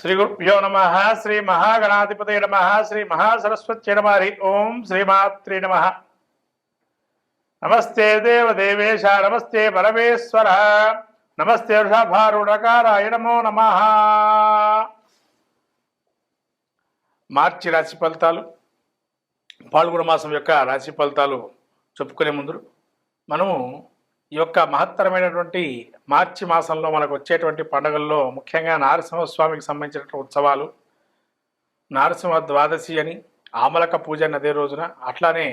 శ్రీ గురుభ్యో నమ శ్రీ మహాగణాధిపతి నమ శ్రీ మహాసరస్వతి నమ హరి ఓం శ్రీమాత్రి నమ. నమస్తే దేవదేవేశ నమస్తే పరమేశ్వర నమస్తే వృషభారుణకారాయ నమో నమ. మార్చి రాశి ఫలితాలు పాల్గొన మాసం యొక్క రాశి ఫలితాలు చెప్పుకునే ముందు మనము ఈ యొక్క మహత్తరమైనటువంటి మార్చి మాసంలో మనకు వచ్చేటువంటి పండుగల్లో ముఖ్యంగా నారసింహస్వామికి సంబంధించినటువంటి ఉత్సవాలు నారసింహ ద్వాదశి అని ఆమలక పూజ అని అదే రోజున అట్లానే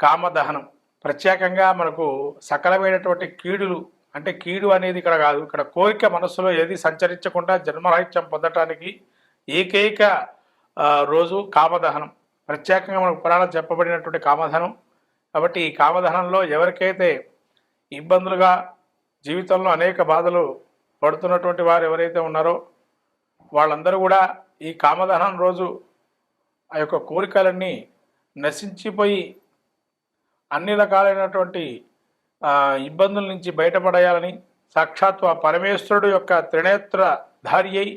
కామదహనం. ప్రత్యేకంగా మనకు సకలమైనటువంటి కీడులు అంటే కీడు అనేది ఇక్కడ కాదు ఇక్కడ కోరిక మనస్సులో ఏది సంచరించకుండా జన్మరాహిత్యం పొందటానికి ఏకైక రోజు కామదహనం. ప్రత్యేకంగా మనకు పురాణం చెప్పబడినటువంటి కామధనం కాబట్టి ఈ కామదహనంలో ఎవరికైతే ఇబ్బందులుగా జీవితంలో అనేక బాధలు పడుతున్నటువంటి వారు ఎవరైతే ఉన్నారో వాళ్ళందరూ కూడా ఈ కామదహనం రోజు ఆ యొక్క కోరికలన్నీ నశించిపోయి అన్ని రకాలైనటువంటి ఇబ్బందుల నుంచి బయటపడేయాలని సాక్షాత్తు ఆ పరమేశ్వరుడు యొక్క త్రినేత్ర ధారి అయి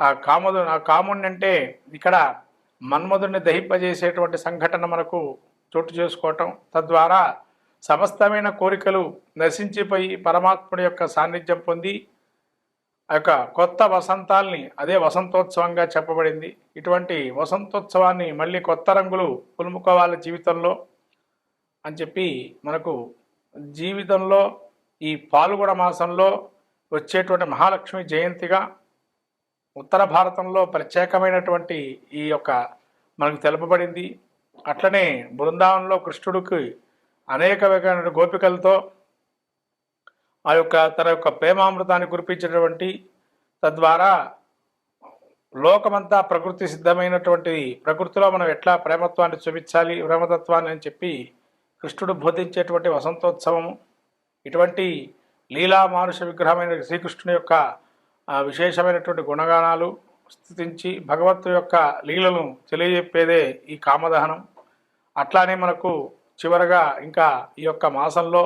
ఆ కామదు ఆ కాముడిని అంటే ఇక్కడ మన్మధుడిని దహింపజేసేటువంటి సంఘటన మనకు చోటు చేసుకోవటం తద్వారా సమస్తమైన కోరికలు నశించిపోయి పరమాత్ముడి యొక్క సాన్నిధ్యం పొంది ఆ యొక్క కొత్త వసంతాల్ని అదే వసంతోత్సవంగా చెప్పబడింది. ఇటువంటి వసంతోత్సవాన్ని మళ్ళీ కొత్త రంగులు పులుముకోవాలి జీవితంలో అని చెప్పి మనకు జీవితంలో ఈ పాల్గొడ మాసంలో వచ్చేటువంటి మహాలక్ష్మి జయంతిగా ఉత్తర భారతంలో ప్రత్యేకమైనటువంటి ఈ యొక్క మనకు తెలుపబడింది. అట్లనే బృందావనంలో కృష్ణుడికి అనేక రకమైన గోపికలతో ఆ యొక్క తన యొక్క ప్రేమామృతాన్ని కురిపించినటువంటి తద్వారా లోకమంతా ప్రకృతి సిద్ధమైనటువంటి ప్రకృతిలో మనం ఎట్లా ప్రేమత్వాన్ని చూపించాలి ప్రేమతత్వాన్ని అని చెప్పి కృష్ణుడు బోధించేటువంటి వసంతోత్సవము. ఇటువంటి లీలా మానుష విగ్రహమైన శ్రీకృష్ణుని యొక్క విశేషమైనటువంటి గుణగానాలు స్థుతించి భగవత్తు యొక్క లీలను తెలియజెప్పేదే ఈ కామదహనం. అట్లానే మనకు చివరగా ఇంకా ఈ యొక్క మాసంలో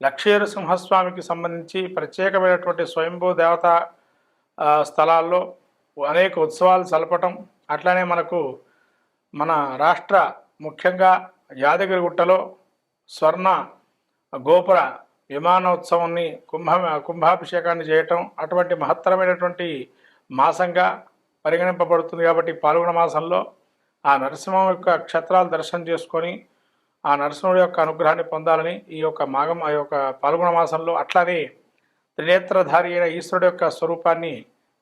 లక్షేరు సింహస్వామికి సంబంధించి ప్రత్యేకమైనటువంటి స్వయంభూ దేవత స్థలాల్లో అనేక ఉత్సవాలు చలపటం అట్లానే మనకు మన రాష్ట్ర ముఖ్యంగా యాదగిరిగుట్టలో స్వర్ణ గోపుర విమానోత్సవాన్ని కుంభ కుంభాభిషేకాన్ని చేయటం అటువంటి మహత్తరమైనటువంటి మాసంగా పరిగణింపబడుతుంది కాబట్టి పాల్గొన మాసంలో ఆ నరసింహం యొక్క క్షేత్రాలు దర్శనం చేసుకొని ఆ నరసింహుడి యొక్క అనుగ్రహాన్ని పొందాలని ఈ యొక్క మాగం ఆ యొక్క పాల్గొన మాసంలో అట్లానే త్రినేత్రధారి అయిన ఈశ్వరుడు యొక్క స్వరూపాన్ని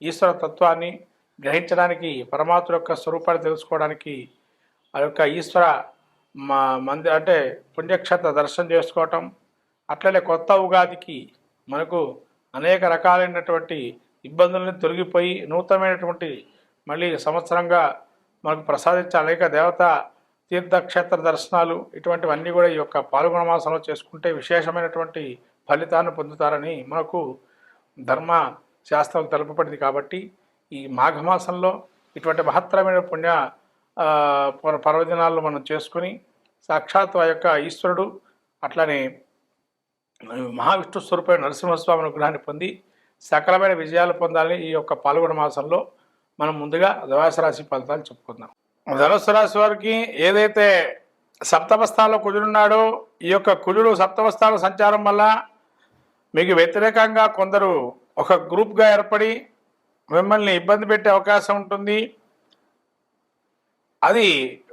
ఈశ్వర తత్వాన్ని గ్రహించడానికి పరమాత్మ యొక్క స్వరూపాన్ని తెలుసుకోవడానికి ఆ యొక్క ఈశ్వర మా మంది అంటే పుణ్యక్షేత్ర దర్శనం చేసుకోవటం అట్లనే కొత్త ఉగాదికి మనకు అనేక రకాలైనటువంటి ఇబ్బందులను తొలగిపోయి నూతనమైనటువంటి మళ్ళీ సంవత్సరంగా మనకు ప్రసాదించే అనేక దేవత తీర్థక్షేత్ర దర్శనాలు ఇటువంటివన్నీ కూడా ఈ యొక్క పాల్గొన మాసంలో చేసుకుంటే విశేషమైనటువంటి ఫలితాన్ని పొందుతారని మనకు ధర్మ శాస్త్రం తెలుపబడింది కాబట్టి ఈ మాఘమాసంలో ఇటువంటి మహత్తరమైన పుణ్య పర్వదినాల్లో మనం చేసుకుని సాక్షాత్ ఆ యొక్క ఈశ్వరుడు అట్లనే మహావిష్ణు స్వరూపమైన నరసింహస్వామి అనుగ్రహాన్ని పొంది సకలమైన విజయాలు పొందాలని ఈ యొక్క పాల్గొన మాసంలో మనం ముందుగా ధనుసు రాశి ఫలితాలు చెప్పుకుందాం. ధనుసు రాశి వారికి ఏదైతే సప్తమ స్థానంలో కుజుడున్నాడో ఈ యొక్క కుజుడు సప్తమ స్థానం సంచారం వల్ల మీకు వ్యతిరేకంగా కొందరు ఒక గ్రూప్గా ఏర్పడి మిమ్మల్ని ఇబ్బంది పెట్టే అవకాశం ఉంటుంది. అది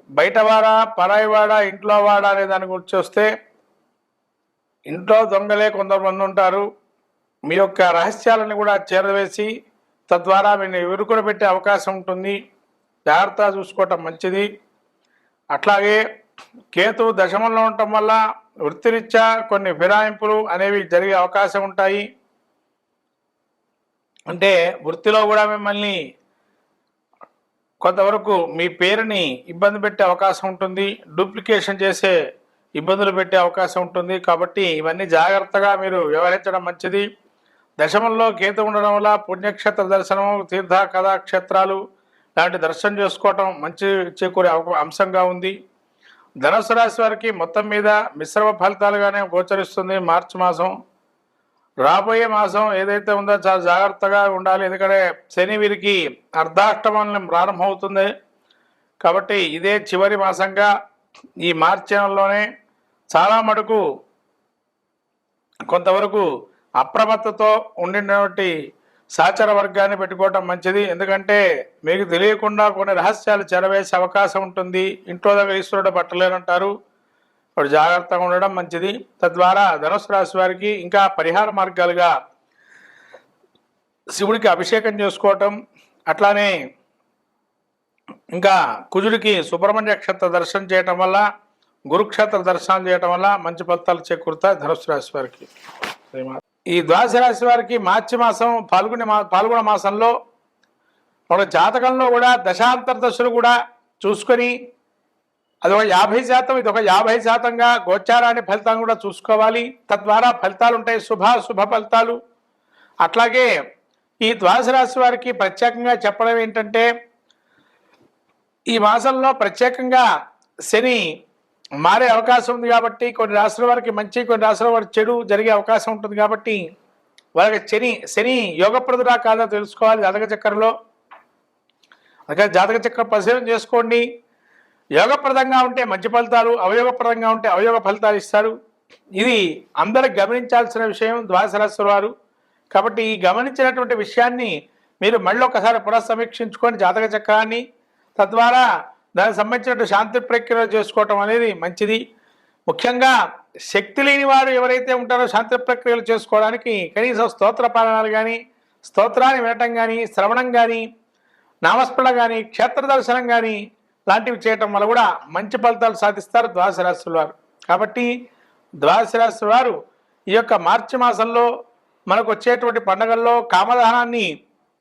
బయటవాడా పరాయివాడా ఇంట్లో వాడా అనే దాని గురించి వస్తే ఇంట్లో దొంగలే కొంతమంది ఉంటారు. మీ యొక్క రహస్యాలను కూడా చేరవేసి తద్వారా మీరు ఎదుర్కొని పెట్టే అవకాశం ఉంటుంది. జాగ్రత్తగా చూసుకోవటం మంచిది. అట్లాగే కేతు దశమంలో ఉండటం వల్ల వృత్తిరీత్యా కొన్ని ఫిరాయింపులు అనేవి జరిగే అవకాశం ఉంటాయి. అంటే వృత్తిలో కూడా మిమ్మల్ని కొంతవరకు మీ పేరుని ఇబ్బంది పెట్టే అవకాశం ఉంటుంది. డూప్లికేషన్ చేసే ఇబ్బందులు పెట్టే అవకాశం ఉంటుంది. కాబట్టి ఇవన్నీ జాగ్రత్తగా మీరు వ్యవహరించడం మంచిది. దశమంలో కేతు ఉండడం వల్ల పుణ్యక్షేత్ర దర్శనం తీర్థ కథాక్షేత్రాలు లాంటి దర్శనం చేసుకోవటం మంచి చేకూరే అవ- అంశంగా ఉంది. ధనుసు రాశి వారికి మొత్తం మీద మిశ్రమ ఫలితాలుగానే గోచరిస్తుంది మార్చి మాసం. రాబోయే మాసం ఏదైతే ఉందో చాలా జాగ్రత్తగా ఉండాలి. ఎందుకంటే శని వీరికి అర్ధాష్టమం ప్రారంభమవుతుంది. కాబట్టి ఇదే చివరి మాసంగా ఈ మార్చి నెలలోనే చాలా మటుకు కొంతవరకు అప్రమత్తతో ఉండినటువంటి సహచర వర్గాన్ని పెట్టుకోవటం మంచిది. ఎందుకంటే మీకు తెలియకుండా కొన్ని రహస్యాలు చెరవేసే అవకాశం ఉంటుంది. ఇంట్లో దగ్గర ఈశ్వరుడు పట్టలేనంటారు. ఇప్పుడు జాగ్రత్తగా ఉండడం మంచిది. తద్వారా ధనుసు రాశి వారికి ఇంకా పరిహార మార్గాలుగా శివుడికి అభిషేకం చేసుకోవటం అట్లానే ఇంకా కుజుడికి సుబ్రహ్మణ్య క్షేత్ర దర్శనం చేయటం వల్ల గురుక్షేత్ర దర్శనం చేయటం వల్ల మంచి ఫలితాలు చేకూరుతాయి ధనుసు రాశి వారికి. ఈ ద్వాదశ రాశి వారికి మార్చి మాసం పాల్గొనే మా పాల్గొన మాసంలో ఒక జాతకంలో కూడా దశాంతర దశలు కూడా చూసుకొని అది ఒక యాభై శాతం ఇది ఒక యాభై శాతంగా గోచారాన్ని ఫలితం కూడా చూసుకోవాలి. తద్వారా ఫలితాలు ఉంటాయి శుభ శుభ ఫలితాలు. అట్లాగే ఈ ద్వాదశ రాశి వారికి ప్రత్యేకంగా చెప్పడం ఏంటంటే ఈ మాసంలో ప్రత్యేకంగా శని మారే అవకాశం ఉంది కాబట్టి కొన్ని రాష్ట్రాల వారికి మంచి కొన్ని రాష్ట్రాల వారికి చెడు జరిగే అవకాశం ఉంటుంది కాబట్టి వాళ్ళకి శని శని యోగప్రదురా కాదా తెలుసుకోవాలి. జాతక చక్రంలో అలాగే జాతక చక్రం పరిశీలన చేసుకోండి. యోగప్రదంగా ఉంటే మంచి ఫలితాలు అవయోగప్రదంగా ఉంటే అవయోగ ఫలితాలు ఇస్తారు. ఇది అందరికి గమనించాల్సిన విషయం ద్వాదశ రాశుల వారు. కాబట్టి ఈ గమనించినటువంటి విషయాన్ని మీరు మళ్ళీ ఒకసారి పునఃసమీక్షించుకొని జాతక చక్రాన్ని తద్వారా దానికి సంబంధించినట్టు శాంతి ప్రక్రియ చేసుకోవటం అనేది మంచిది. ముఖ్యంగా శక్తి లేని వారు ఎవరైతే ఉంటారో శాంతి ప్రక్రియలు చేసుకోవడానికి కనీసం స్తోత్ర పాలనాలు కానీ స్తోత్రాన్ని వినటం కానీ శ్రవణం కానీ నామస్మరణ కానీ క్షేత్ర దర్శనం కానీ లాంటివి చేయటం వల్ల కూడా మంచి ఫలితాలు సాధిస్తారు ద్వాదశ రాశుల వారు. కాబట్టి ద్వాదశ రాశుల వారు ఈ యొక్క మార్చి మాసంలో మనకు వచ్చేటువంటి పండుగల్లో కామదహనాన్ని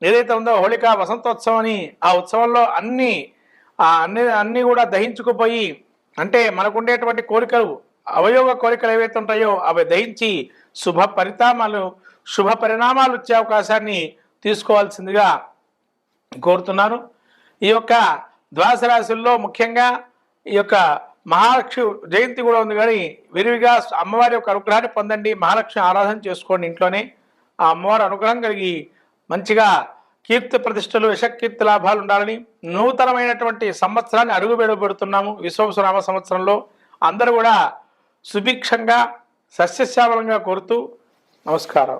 ఏదైతే ఉందో హోళికా వసంతోత్సవం అని ఆ ఉత్సవంలో అన్ని ఆ అన్ని అన్నీ కూడా దహించుకుపోయి అంటే మనకు ఉండేటువంటి కోరికలు అవయవ కోరికలు ఏవైతే ఉంటాయో అవి దహించి శుభ పరిణామాలు శుభ పరిణామాలు వచ్చే అవకాశాన్ని తీసుకోవాల్సిందిగా కోరుతున్నాను. ఈ యొక్క ద్వాస రాశుల్లో ముఖ్యంగా ఈ యొక్క మహాలక్ష్మి జయంతి కూడా ఉంది కానీ విరివిగా అమ్మవారి యొక్క అనుగ్రహాన్ని పొందండి. మహాలక్ష్మి ఆరాధన చేసుకోండి ఇంట్లోనే. ఆ అమ్మవారి అనుగ్రహం కలిగి మంచిగా కీర్తి ప్రతిష్టలు యశకీర్తి లాభాలు ఉండాలని నూతనమైనటువంటి సంవత్సరాన్ని అడుగు పెడుతున్నాము విశ్వసనామ సంవత్సరంలో అందరూ కూడా సుభిక్షంగా సస్యశ్యామలంగా కోరుతూ నమస్కారం.